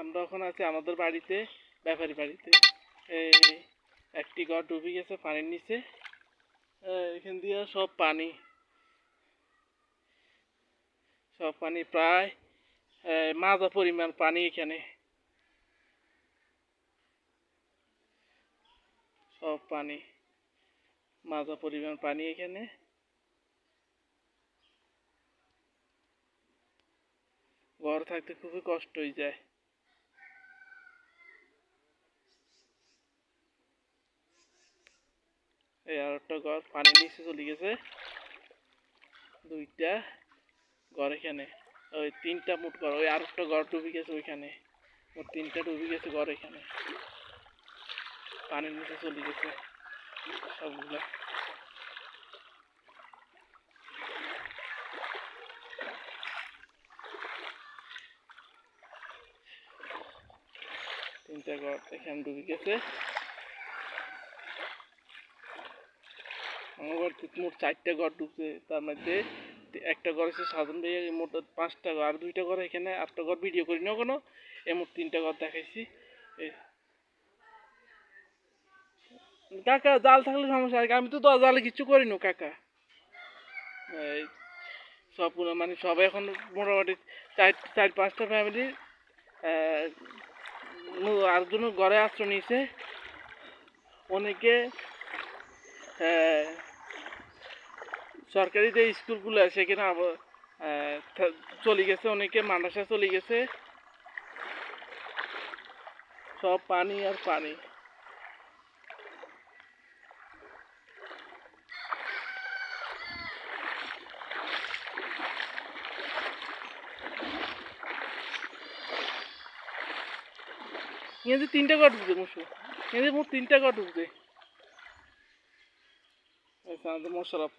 আমরা এখন আছি আমাদের বাড়িতে, ব্যাপারী বাড়িতে। একটি ঘর ডুবে গেছে, পানির নিচে। এখান দিয়ে সব পানি। সব পানি প্রায় মাজা পরিমাণ পানি এখানে। সব পানি, মাজা পরিমাণ পানি এখানে। ঘর থাকতে খুবই কষ্ট হয়ে যায়। এই আর একটা ঘর পানির নিচে চলে গেছে। দুইটা ঘর এখানে। ওই তিনটা মোট ঘর, ওই আর একটা ঘর ডুবে গেছে ওইখানে। মোট তিনটা ডুবে গেছে ঘর এখানে। পানির নিচে চলে গেছে সবগুলা। তিনটা ঘর এখানে ডুবে গেছে। আমার ঘর মোট চারটা ঘর ঢুকছে, তার মধ্যে একটা ঘর হচ্ছে সাধন ভাইয়া মোট পাঁচটা ঘর, আর দুইটা ঘর এখানে, আটটা ঘর ভিডিও করি না কোনো এই মোট তিনটা ঘর দেখাইছি। কাকা, জাল থাকলে সমস্যা হয় আমি তো তো জালে কিছু করি না, কাকা। এই সব মানে সবাই এখন মোটামুটি চার চার, পাঁচটা ফ্যামিলি আরেকজন ঘরে আশ্রয় নিয়েছে। অনেকে আহ, সরকারি যে স্কুলগুলো আছে সেখানে চলে গেছে অনেকে মাদ্রাসা চলে গেছে। সব পানি আর পানি। কিন্তু তিনটা ঘর ঢুকছে মুসু। কিন্তু মোট তিনটা ঘর ঢুকছে। Efendim o şarap